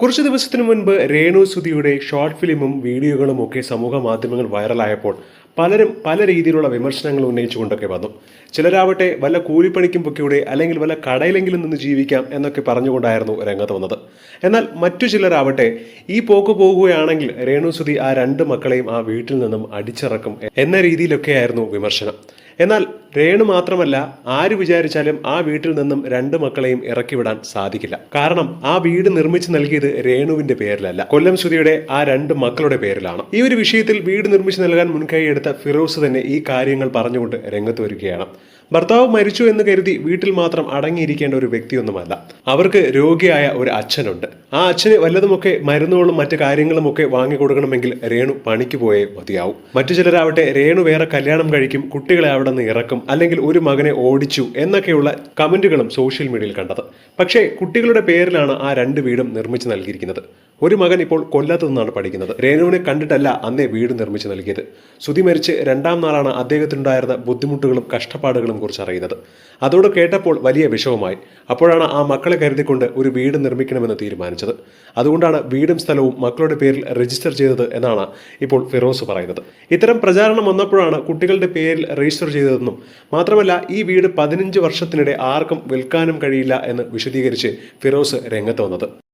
കുറച്ച് ദിവസത്തിനു മുൻപ് രേണു സുധിയുടെ ഷോർട്ട് ഫിലിമും വീഡിയോകളും ഒക്കെ സമൂഹ മാധ്യമങ്ങൾ വൈറലായപ്പോൾ പലരും പല രീതിയിലുള്ള വിമർശനങ്ങൾ ഉന്നയിച്ചുകൊണ്ടൊക്കെ വന്നു. ചിലരാവട്ടെ വല്ല കൂലിപ്പണിക്കും പൊക്കിയുടെ അല്ലെങ്കിൽ വല്ല കടയിലെങ്കിലും നിന്ന് ജീവിക്കാം എന്നൊക്കെ പറഞ്ഞുകൊണ്ടായിരുന്നു രംഗത്ത് വന്നത്. എന്നാൽ മറ്റു ചിലരാവട്ടെ ഈ പോക്ക് പോകുകയാണെങ്കിൽ രേണു സുധി ആ രണ്ട് മക്കളെയും ആ വീട്ടിൽ നിന്നും അടിച്ചിറക്കും എന്ന രീതിയിലൊക്കെയായിരുന്നു വിമർശനം. എന്നാൽ രേണു മാത്രമല്ല ആര് വിചാരിച്ചാലും ആ വീട്ടിൽ നിന്നും രണ്ട് മക്കളെയും ഇറക്കിവിടാൻ സാധിക്കില്ല. കാരണം ആ വീട് നിർമ്മിച്ചു നൽകിയത് രേണുവിന്റെ പേരിലല്ല. കൊല്ലം ശ്രുതിയുടെ ആ രണ്ട് മക്കളുടെ പേരിലാണ്. ഈ ഒരു വിഷയത്തിൽ വീട് നിർമ്മിച്ചു നൽകാൻ മുൻകൈ എടുത്ത ഫിറോസ് തന്നെ ഈ കാര്യങ്ങൾ പറഞ്ഞുകൊണ്ട് രംഗത്ത് വരികയാണ്. ഭർത്താവ് മരിച്ചു എന്ന് കരുതി വീട്ടിൽ മാത്രം അടങ്ങിയിരിക്കേണ്ട ഒരു വ്യക്തിയൊന്നുമല്ല. അവർക്ക് രോഗിയായ ഒരു അച്ഛനുണ്ട്. ആ അച്ഛന് വല്ലതുമൊക്കെ മരുന്നുകളും മറ്റു കാര്യങ്ങളും ഒക്കെ വാങ്ങിക്കൊടുക്കണമെങ്കിൽ രേണു പണിക്ക് പോയേ മതിയാവും. മറ്റു ചിലരാവട്ടെ രേണു വേറെ കല്യാണം കഴിക്കും കുട്ടികളെ അവിടെ നിന്ന് ഇറക്കും അല്ലെങ്കിൽ ഒരു മകനെ ഓടിച്ചു എന്നൊക്കെയുള്ള കമന്റുകളും സോഷ്യൽ മീഡിയയിൽ കണ്ടത്. പക്ഷേ കുട്ടികളുടെ പേരിലാണ് ആ രണ്ട് വീടും നിർമ്മിച്ചു നൽകിയിരിക്കുന്നത്. ഒരു മകൻ ഇപ്പോൾ കൊല്ലത്തു നിന്നാണ് പഠിക്കുന്നത്. രേണുവിനെ കണ്ടിട്ടല്ല അന്നേ വീട് നിർമ്മിച്ചു നൽകിയത്. സുതി മരിച്ച് രണ്ടാം നാളാണ് അദ്ദേഹത്തിനുണ്ടായിരുന്ന ബുദ്ധിമുട്ടുകളും കഷ്ടപ്പാടുകളും കുറിച്ച് അറിയുന്നത് അതോട് കേട്ടപ്പോൾ വലിയ വിഷമമായി. അപ്പോഴാണ് ആ മക്കളെ കരുതിക്കൊണ്ട് ഒരു വീട് നിർമ്മിക്കണമെന്ന് തീരുമാനിച്ചത്. അതുകൊണ്ടാണ് വീടും സ്ഥലവും മക്കളുടെ പേരിൽ രജിസ്റ്റർ ചെയ്തത് എന്നാണ് ഇപ്പോൾ ഫിറോസ് പറയുന്നത്. ഇത്തരം പ്രചാരണം വന്നപ്പോഴാണ് കുട്ടികളുടെ പേരിൽ രജിസ്റ്റർ ചെയ്തതെന്നും മാത്രമല്ല ഈ വീട് പതിനഞ്ച് വർഷത്തിനിടെ ആർക്കും വിൽക്കാനും കഴിയില്ല എന്ന് വിശദീകരിച്ച് ഫിറോസ് രംഗത്ത് വന്നത്.